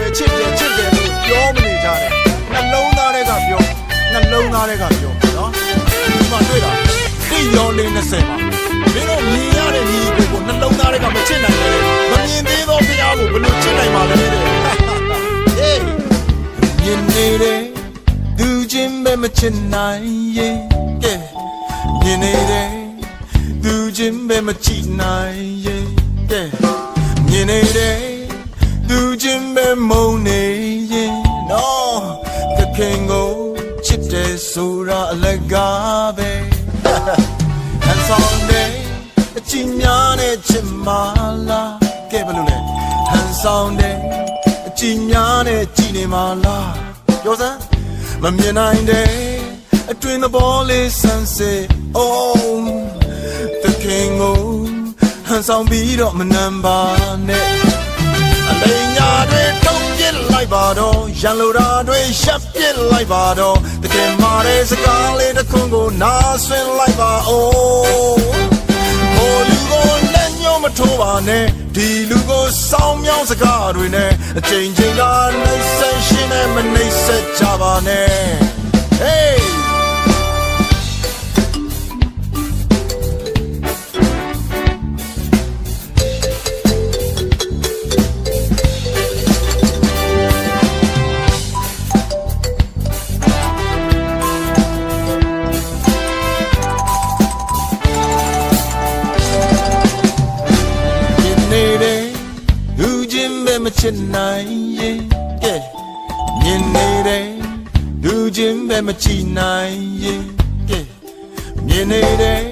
ပဲချစ်တယ်ချစ်တယ်လို့ပြောမနေကြတယ်နှလုံးသားတွေကပြောနှလုံးသားတွေကပြောနော်ဒီမှာတွေ့တာတိရောလေး20မှာမင်းတို့မြင်ရတဲ့ညီကိုကိုနှလုံးသားတွေကမချစ်နိုင်ဘူးမမြင်သေးသောဖျားကိုဘယ်လိုချစ်နိုင်မှာလဲတဲ့ဟေးမြင်နေတဲ့သူချင်းပဲမချစ်နိုင်ရဲ့ကဲမြင်နေတဲ့သူချင်းပဲမချစ်နိုင်ရဲ့ကဲမြင်နေတဲ့သူချင်းပဲ မုန်းနေရဲ့နော်သခင်ကိုချစ်တယ်ဆိုတာအလကားပဲဟန်ဆောင်နေအချီများနဲ့ချစ်မလားကဲဘယ်လိုလဲဟန်ဆောင်နေအချီများနဲ့ကြည်နေမလားပြောစမ်းမမြင်နိုင်တဲ့အတွင်သဘောလေးဆန်းစစ် oh သခင်ကိုဟန်ဆောင်ပြီးတော့မနမ်းပါနဲ့အလိမ်ညာတွေထုံး ပြစ်လိုက်ပါတော့ရန်လိုတာတွေရှက်ပြစ်လိုက်ပါတော့တကယ်မာတဲ့စကားလေးတစ်ခုကိုနားဆွင့်လိုက်ပါအောင်ဟိုလူကိုလက်ညှိုးမထိုးပါနဲ့ဒီလူကိုစောင်းမြောင်းစကားတွေနဲ့အချိန်ချင်းကနှိမ့်ဆက်ရှင်းနဲ့မနှိမ့်ဆက် ပဲမချစ်နိုင်ရင်ကဲမြင်နေတဲ့လူချင်းပဲမချစ်နိုင်ရင်ကဲမြင်နေတဲ့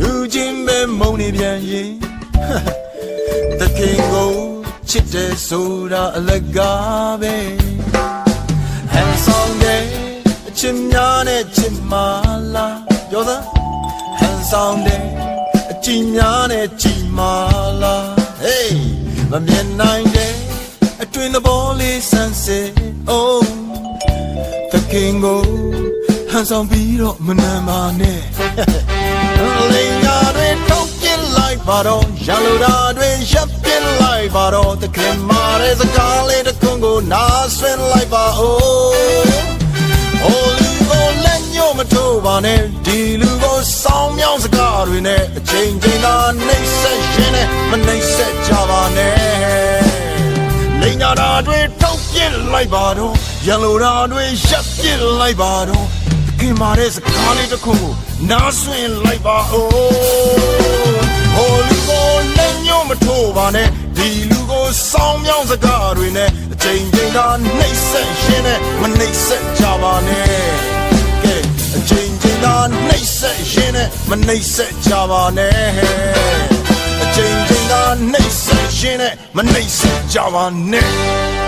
လူချင်းပဲမုန်းနေပြန်ရင်တခင်ကိုချစ်တယ်ဆိုတာအလကားပဲဟန်ဆောင်တဲ့အချစ်များနဲ့ချစ်မလားပြောစမ်းဟန်ဆောင်တဲ့အချစ်များနဲ့ချစ်မလား hey မမြင်နိုင်တဲ့အတွင်သဘောလေးဆန်းစစ် oh တခင်ကိုဟန်ဆောင်ပြီးတော့မနမ်းပါနဲ့လိန်ညာတွေထုတ်ပြစ်လိုက်ပါတော့ရလိုတာတွေရပ်ပြစ်လိုက်ပါတော့တခင်မာတဲ့စကားလေးတစ်ခုကိုနားဆွင့်လိုက်ပါဦးဟိုလူကိုလက်ညှို့မထိုးပါနဲ့ဒီလူကိုစောင်းမြောင်းစကားတွေနဲ့အချိန်ချင်းသာနှိမ့်ဆက်ရင်းနဲ့မနှိမ့်ဆက်ကြပါနဲ့လိန် ညာတာတွေထုတ်ပြစ်လိုက်ပါတော့ရန်လိုတာတွေရပ်ပြစ်လိုက်ပါတော့ခင်မာတဲ့စကားလေးတစ်ခုကိုနားဆွင့်လိုက်ပါဦးဟိုလူကိုလက်ညှို့မထိုးပါနဲ့ဒီလူကိုစောင်းမြောင်းစကားတွေနဲ့အချိန်ချင်းသာနှိမ့်ဆက်ရင်းနဲ့မနှိမ့်ဆက်ကြပါနဲ့ကဲအချိန်ချင်းသာနှိမ့်ဆက်ရင်းနဲ့မနှိမ့်ဆက်ကြပါနဲ့အချိန်ချင်းသာနှိမ့်ဆက် ရင်းနဲ့မနှိမ့်ဆက်ကြပါနဲ့